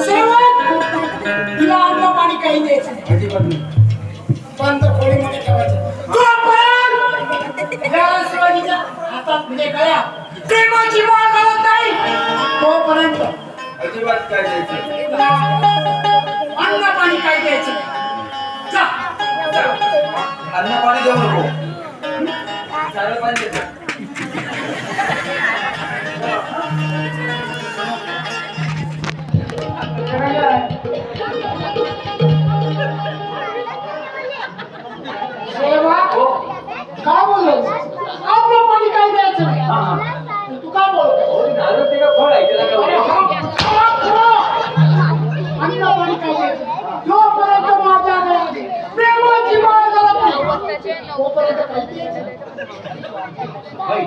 सेवक तिला अन्न पाणी काही द्यायचं नाही. नाही. बंद खोलीमध्ये ठेवायचं. या शिवाजीच्या हातात म्हणजे गळ्या प्रेमाची माळ घालत नाही तोपर्यंत अजिबात काय द्यायचं तिला अन्न पाणी काही द्यायचं नाही. जा. अन्न पाणी देऊ नको. चालेल पाणी देतो. सेवक काय बोललो? अन्न पाणी काही द्यायचं नाही. तू काय बोलतो? का काय होतं? अन्न पाणी काही द्यायचं. जोपर्यंत माझ्या प्रेमाची माळ नाही तोपर्यंत काही द्यायचं नाही.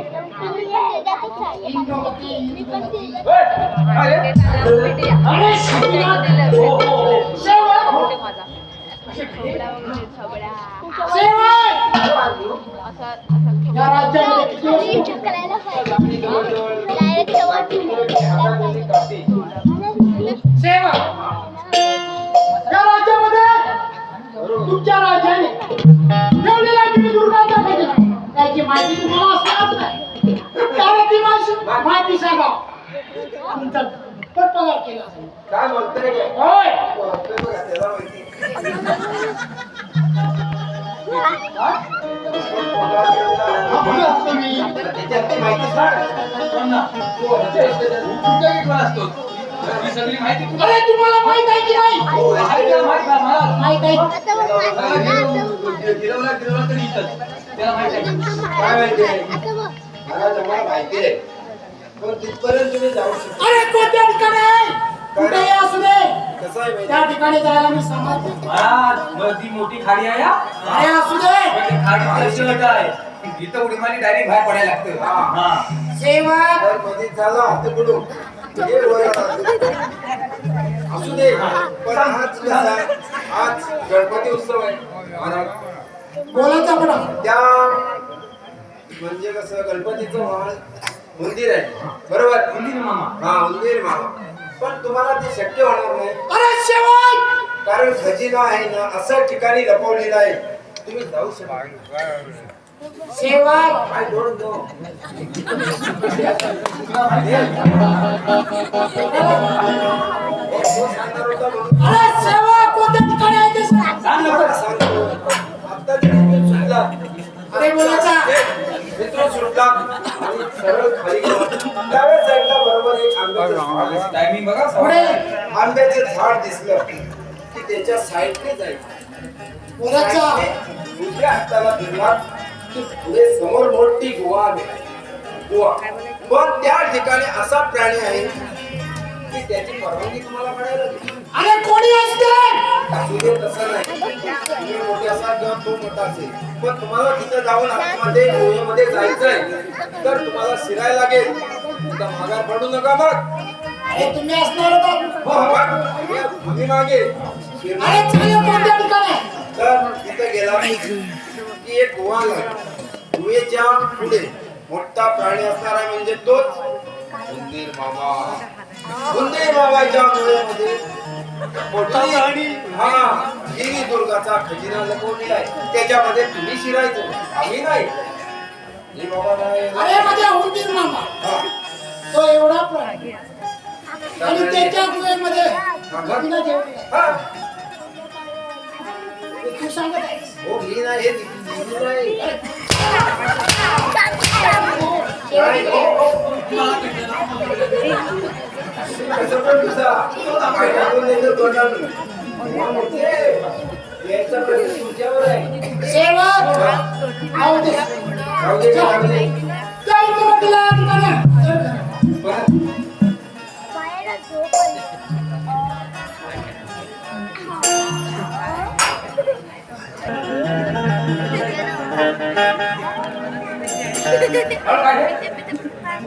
या राज्यामध्ये तुमच्या माहिती सांगा तुमचा पट पगार केला असेल. काय बोलतोय काय? होय बोलतोय बघा, त्याला माहिती. हा, माहिती सांग. तू तुमच्या असतो? ही सगळी माहिती तुला अरे तुम्हाला माहीत आहे की नाही हो, आहे का? माहीत आहे मला. माहीत आहे त्याला गिरवलं- गिरवलं- गिरवलं तरी इथंच. त्याला माहीत आहे. काय माहिती आहे? मला तुम्हाला माहिती आहे तिथपर्यंत तुम्ही जाऊ शकता. अरे कोणत्या ठिकाणी? कुठेही असू दे. कसं आहे माहिती? त्या ठिकाणी जायला मी समजतो महाराज मग ती मोठी खाडी आहे हा? अरे असू दे. मग ती खाडी खालची अट आहे. इथं उडी मारली डायरेक्ट बाहेर पडायला लागतं हा. सेवक तर मध्ये झाला हात पडू हे वर. आला. असू दे. पण आज कसा आज गणपती उत्सव आहे. महाराज. बोलायचा पण त्या म्हणजे कसं गणपतीचं मंदिर आहे. बरोबर? मंदिर मामा. हा मंदिर मामा. पण तुम्हाला ते शक्य होणार नाही. अरे सेवक कारण खजिना आहे ना असं ठिकाणी लपवलेला आहे. तुम्ही जाऊ शकता. सेवक काय अरे सेवक कोणत्या ठिकाणी आहे ते सांग. आता बोलायचा मित्र सुटला. सरळ खाली साईडला बरोबर एक आंब्याचं. टायमिंग बघा पुढे आंब्याचे झाड दिसलं की त्याच्या साईडने जायचं. बोलायचा उजव्या हाताला फिरला की पुढे समोर मोठी गुहा आहे. गुहा. पण त्या ठिकाणी असा प्राणी आहे की त्याची परवानगी तुम्हाला मिळायला लागेल. अरे कोणी असते? तसं नाही तो मोठा असेल पण तुम्हाला तिथं जाऊन आतमध्ये गुहेमध्ये जायचंय तर तुम्हाला शिरायला लागेल तिथं पडू नका मग अरे तुम्ही असणार मागे अरे चालेल कोणत्या ठिकाणी? तर तिथे गेला की एक गुहा गुहेच्या पुढे मोठा प्राणी असणारा म्हणजे तोच उंदीर बाबा उंदीर मुळे गुहेमध्ये मोठा प्राणी हा. गिरी दुर्गाचा खजिना लपवलेला आहे. त्याच्यामध्ये तुम्ही शिरायचं. आम्ही नाही. ही बाबा नाही. अरे माझ्या उंदीर मामा. तो एवढा प्राणी. आणि त्याच्या गुहेमध्ये खजिना ठेवलेला आहे. हा. ते सांगत आहेस. हो मी नाही. हे नाही? हो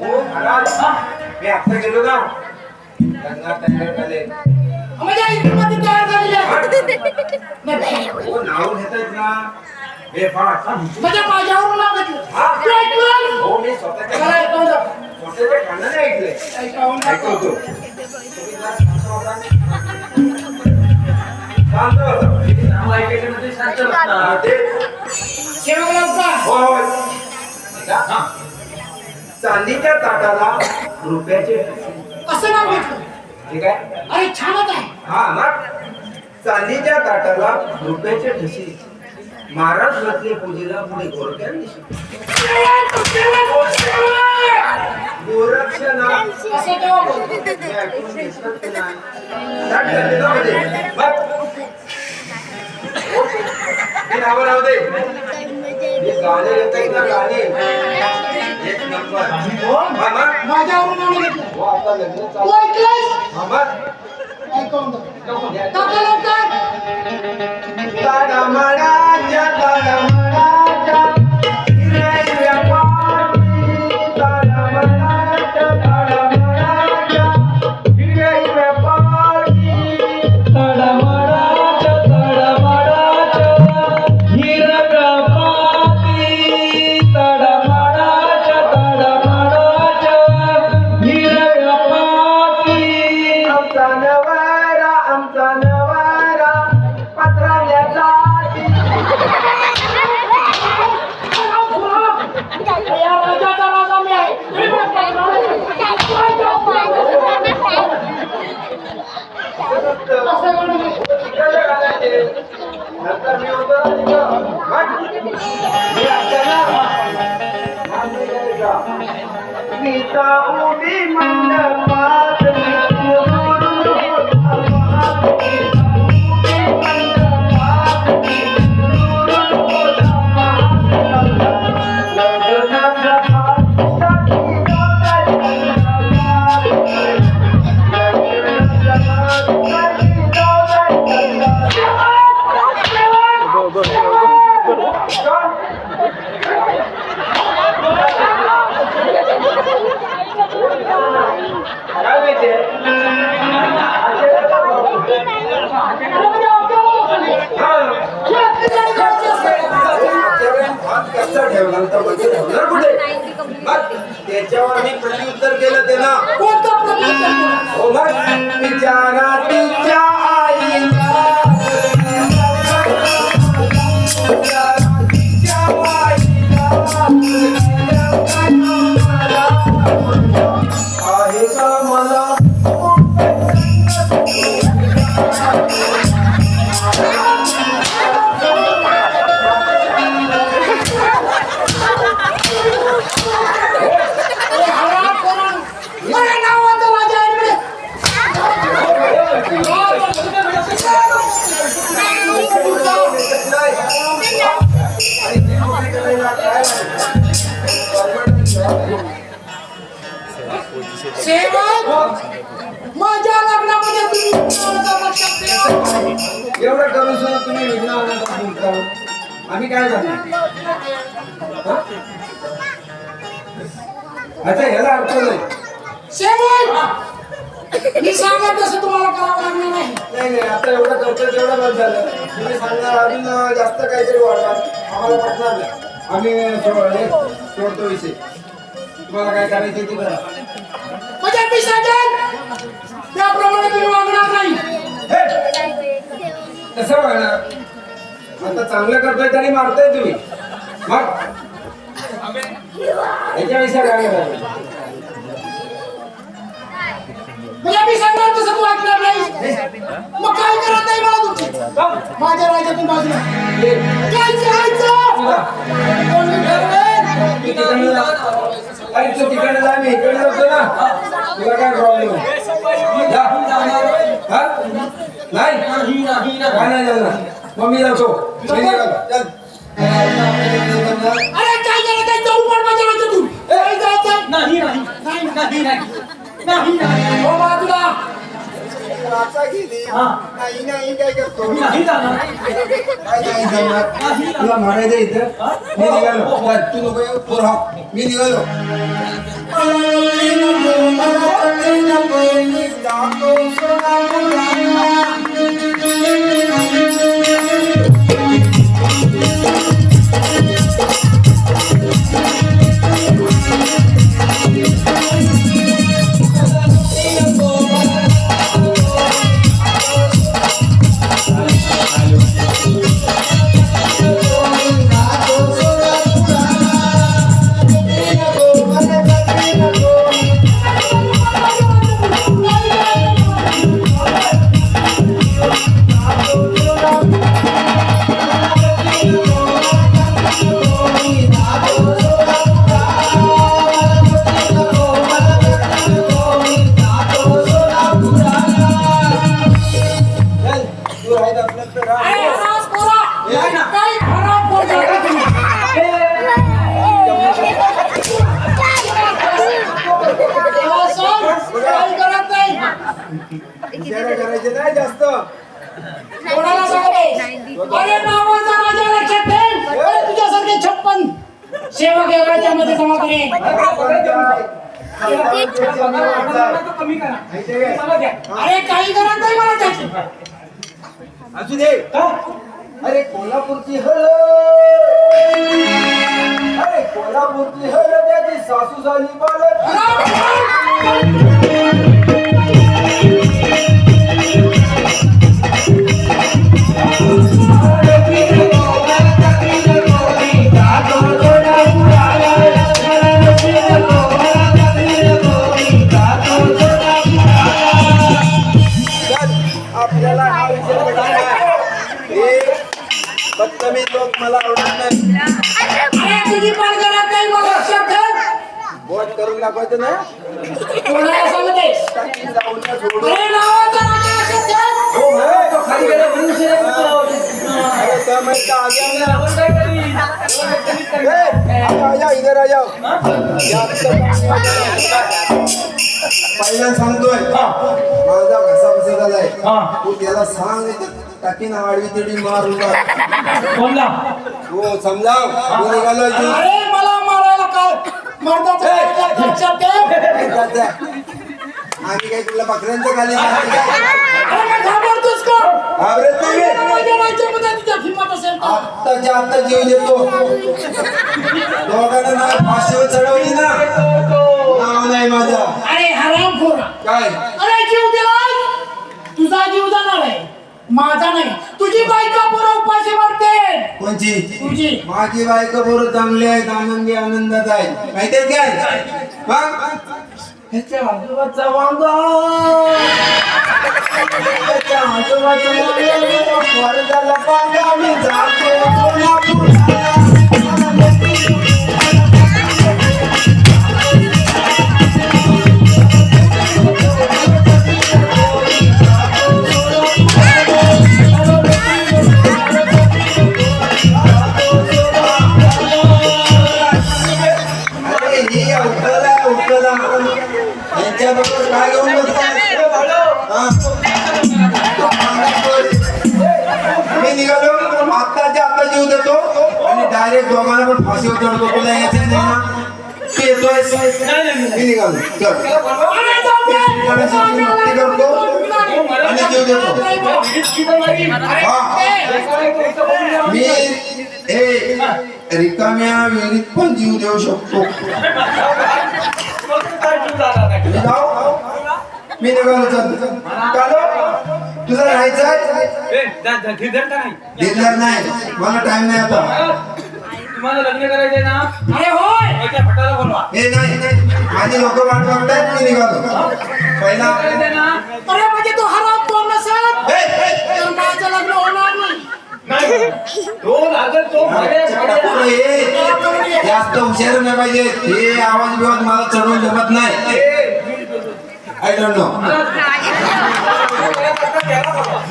हो, मी आता गेलो ना. लग्नात तयार झाले माझ्या इकडे तयार झालेली आहे नाही, हो नाव घेतात ना बेफाट म्हणजे माझ्यावर नाव घेतलं. तू ऐकलं? हो मी स्वतःच्या कानाने ऐकवतो शांत बसा. नाव ऐकायचं म्हणजे शांत बसणार. हा, ते सेवक होय ऐका. चांदीच्या ताटाला रुपयाचे. असं नाव घेतलं ठीक आहे? अरे छानच आहे. हा ना? चांदीच्या ताटाला रुपयाचे ठसे महाराज घातले पूजेला पुढे गोरट्यांनी गोरक्षणा गाणे येतात ना गाणे. एक नंबर मामा माझ्यावरून नाव घेतलं हो आता लग्न चालू ऐकलंस मामा ऐकवून टाका लवकर ताडमळाच्या ताडमळाच्या सेवक माझ्या लग्नामध्ये तुम्ही. एवढं करून सुद्धा तुम्ही विघ्न आणत आम्ही काय करणार हा? अच्छा ह्याला अर्थ नाही. सेवक मी सांगत तसं तुम्हाला करावं लागणार नाही. नाही नाही आता एवढं करतो तेवढं बस झालं तुम्ही सांगणार अजून जास्त काहीतरी वाढवा. आम्हाला पटणार नाही. आम्ही सोडतो विषय. तुम्हाला काय करायचं ते करा म्हणजे सांगेन त्याप्रमाणे तुम्ही वागणार नाही! कसं वागणार? आता चांगलं करतोय तरी मारतोय तुम्ही. मग? याच्याविषयी काय म्हणजे सांगणार तसं तू ऐकणार नाही. मग काय करत नाही मला तुमची माझ्या राज्यातून बाजूला. काय करायचं? तुला. कोणी ठरवेल? तू. अरे तू तिकडे जा मी इकडे जातो ना. तुला काय प्रॉब्लेम? नाही? काय नाही जाणार मग मी जातो. मी निघालो. चल. अरे काय झालं? काय जाऊ पण माझ्या राज्यातून काय जायचं? नाही नाही. नाही नाही. नाही नाही नाही हो बाजूला वाचा गेली हा. नाही नाही काय करतो नाही जाणार काय नाही जाणार तुला मारायचं इथं मी निघालो चल, तू नको येऊ, तू राह मी निघालो Thank अरे काही करत नाही मला त्याची असू दे अरे कोल्हापूरची हळ अरे कोल्हापूरची हळ त्याची सासू झाली बालक ना. आपण काय करी ए, आजा, आजा, इधर आ जाओ. पहिला सांगतोय. माझा घसा बसा झालाय तू त्याला सांग. टाकीन आडवी तिडी मारून बोलला हो समजाव मी निघालो. अरे मला मारायला काय? मर्दाचा लक्षात ठेव. जा. आम्ही काय तुला बकऱ्यांचं खाली नाही काय? अरे काय घाबरतोस का? घाबरत नाही अरे मी. माझ्या राज्यामध्ये तुझ्या हिंमत असेल तर. आत्ताच्या आत्ता जीव देतो. दोघांना ना फाशीवर चढवली ना. नाव नाही माझा. अरे काय? अरे जीव दिलाय तुझा जीव जाणार आहे. माझा नाही. तुझी बायका पुरा उपाशी मारते कोणची? तुझी. माझी बायको बरोबर चांगली आहेत आनंदी आनंदात आहे. माहितीये काय मग ह्याच्या आजोबाचा वांगा. ह्याच्या आजोबाचा वांगा. वर्गाला पांगा मी जातो. सोलापूरला. निघालो. चल. गणेशाची भक्ती करतो आणि जीव देतो. मी हे रिकाम्या विहिरीत पण जीव देऊ शकतो. मी निघालो चल. कालो तुझं राहायचं नाही? मला टाइम नाही आता. तुम्हाला लग्न करायचंय ना? अरे होय. त्याच्या फटाला बोलवा. हे नाही माझी लोक वाट बघतायत मी निघालो. पहिला करायचंय ना? अरे म्हणजे तू हराम बोल नसेल. तर माझं लग्न होणार नाही. तो लागल तो भाड्या- टाकू भाड्या- रे. जास्त हुशार नाही पाहिजे. हे आवाज बिवाज मला चढवून जमत नाही. आय डोंट नो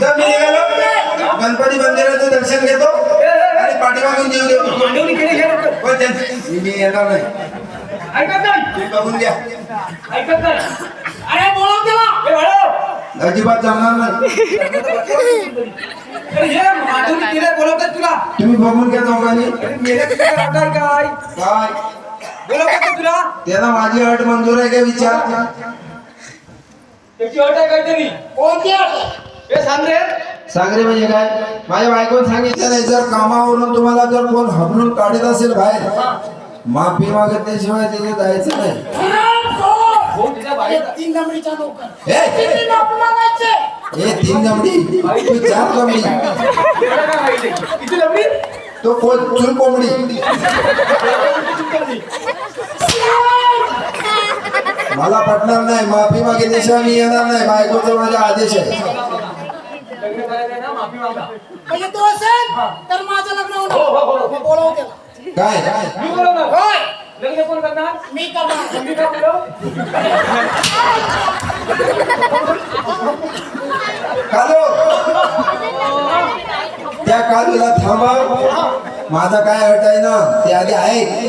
तर मी निघालो. गणपती मंदिराचं दर्शन घेतो. आणि पाठीमागून जीव देतो मांडवली केली हे लोकं. पण त्या- मी मी येणार नाही. ऐकत नाही. बघून घ्या. ऐकत नाही. अरे बोलाव त्याला. हे. अजिबात जमणार नाही. अरे हे बोलवतात तुला. तुम्ही बघून घ्या दोघांनी. अरे मेल्या तुझ्या राहणार काय? काय? बोलवतात तुला? त्याला माझी अट मंजूर आहे का विचार? त्याची अट आहे काहीतरी. कोणती अट? हे सांग रे. सांगरे म्हणजे काय? माझ्या बायकोने सांगितलं नाही जर कामावरून तुम्हाला जर कोण हबलून काढत असेल बाहेर माफी मागितल्याशिवाय तिथे जायचं नाही. तीन हे! तू चार तो कोण? चूल कोंबडी. मला पटणार नाही माफी मागितल्याशिवाय मी येणार नाही. बायकोचा माझा आदेश आहे. मागा म्हणजे तो असेल तर माझं लग्न हो, हो, हो. होणार बोलव त्याला. काय काय? मी बोलवणार. होय. लग्न कोण करणार? मी करणार. मी का बोलव? कालो. त्या कालूला थांबव. माझा काय अट आहे ना ते आधी आहे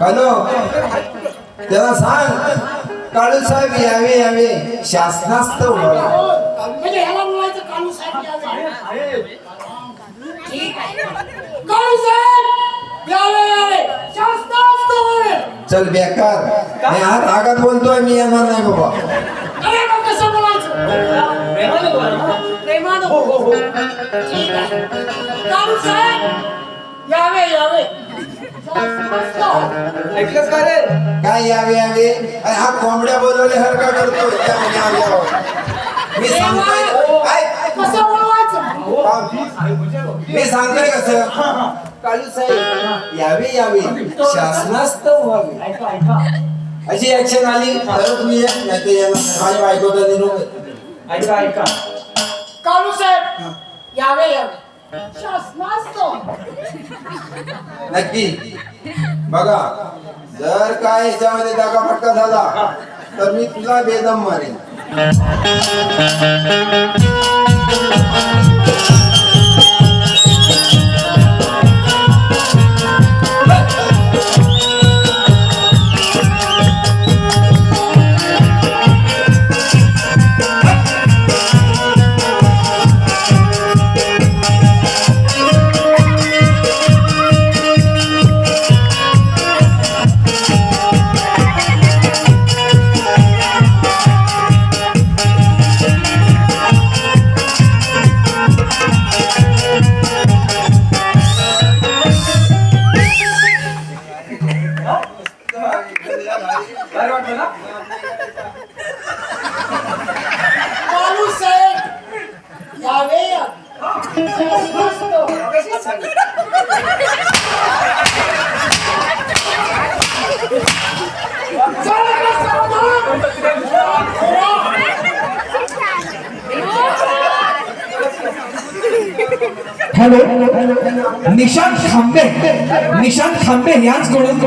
कालो त्याला सांग. काळू साहेब यावे यावे. शासनास्तव व्हावे म्हणजे ह्याला बोलायचं काळू साहेब यावे. ठीक आहे. काळू साहेब यावे यावे शास्त्रास्त व्हावे. चल बेकार. मी आज रागात बोलतोय मी येणार नाही बाबा. अरे मग कसं बोलायचं? प्रेमाने बोला. ना. प्रेमानं हो हो हो. ठीक आहे. काळू साहेब यावे यावे. शास्त्रास्त व्हावे. ऐकलंस का रे? काय यावे यावे? अरे हा कोंबड्या बोलवले हर का करतो त्यामुळे यावे यावं. मी सांगतोय काय कसं बोलवायचं? मी सांगतोय कसं? काळू साहेब यावे यावे. शासनास्तव व्हावे. अशी ऍक्शन आली. तर तुम्ही या, नाही तर येणार नाही. माझी बायको तर निरोप ऐका ऐका. काळू साहेब यावे यावे. नक्की. बघा जर काय याच्यामध्ये दागा फटका झाला तर मी तुला बेदम मारेन. हॅलो निशांत खांबे. निशांत खांबे याच कडून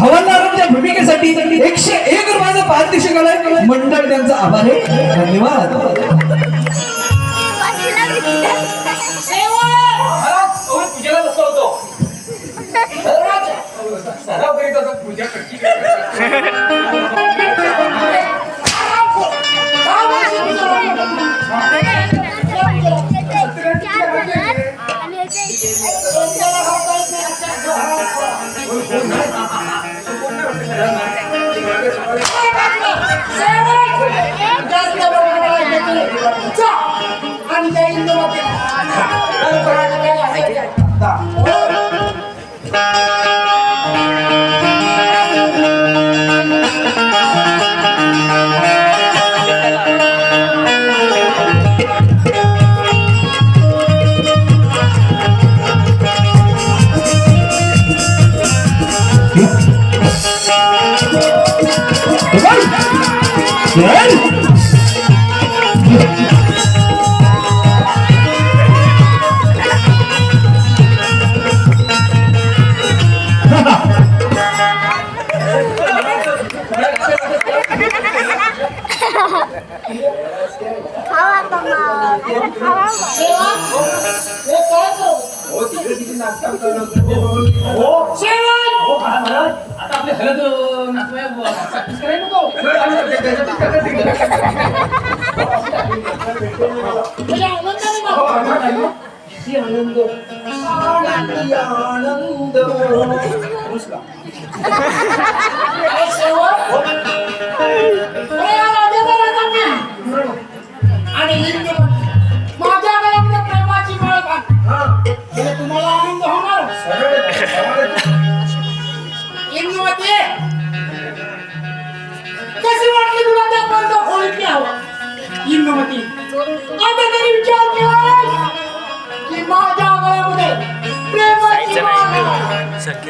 हवालदारांच्या भूमिकेसाठी एकशे एक रुपयाचा पारितोषिक आलाय. मंडळ त्यांचा आभार आहे. धन्यवाद. सेवा मला किती आनंद आनंदी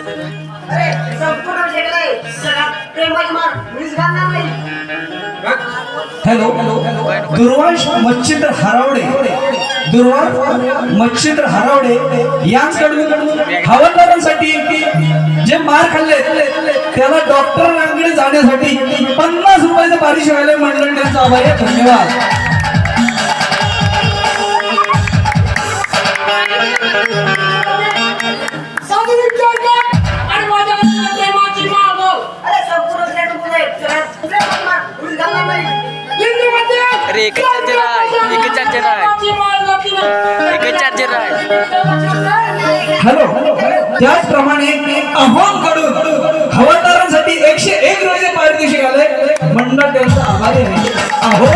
घाल. हॅलो दुर्वांश मच्छिंद्र हरावडे. दुर्वांश मच्छिंद्र हरावडे यांच्याकडून हवालदारांसाठी जे मार खाल्ले त्याला डॉक्टर रांगडे जाण्यासाठी पन्नास रुपयाचं पारितोषिक व्हायला मंडळ त्यांचा धन्यवाद धन्यवाद. एकच चार्जर आहे हॅलो त्याचप्रमाणे अहोमकडून हवालदारांसाठी एकशे एक रोजे पारितोषिक आले. मंडळ त्यांचा आभारी आहे. अहो